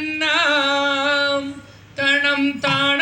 தன்னாம் தனம் தான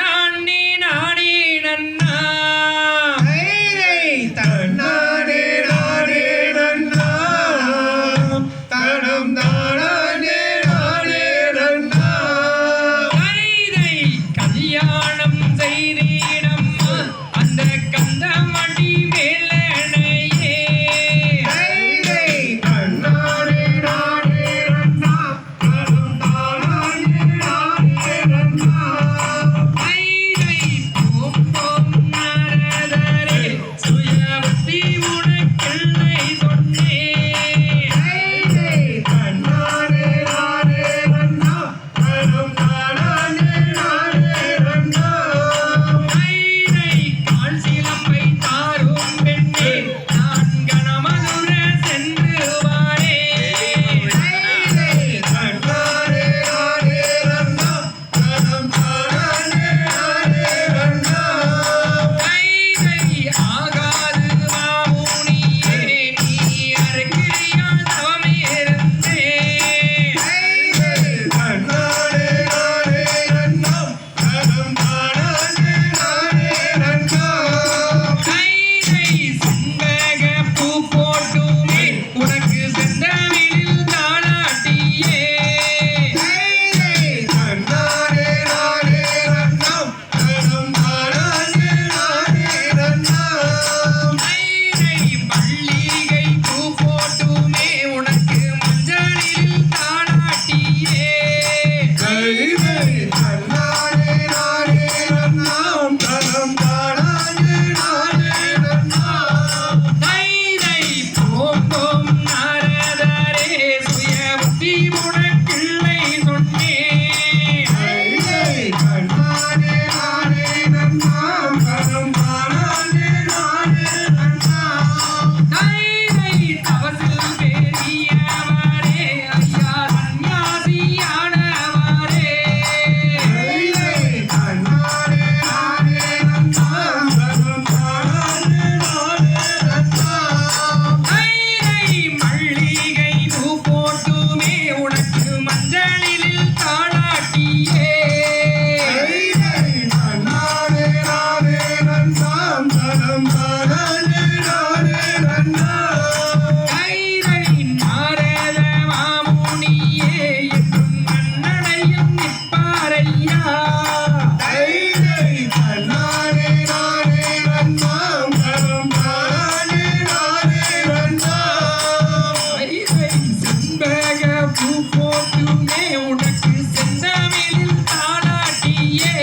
உனக்கு செந்தமிழில் தாளாட்டியே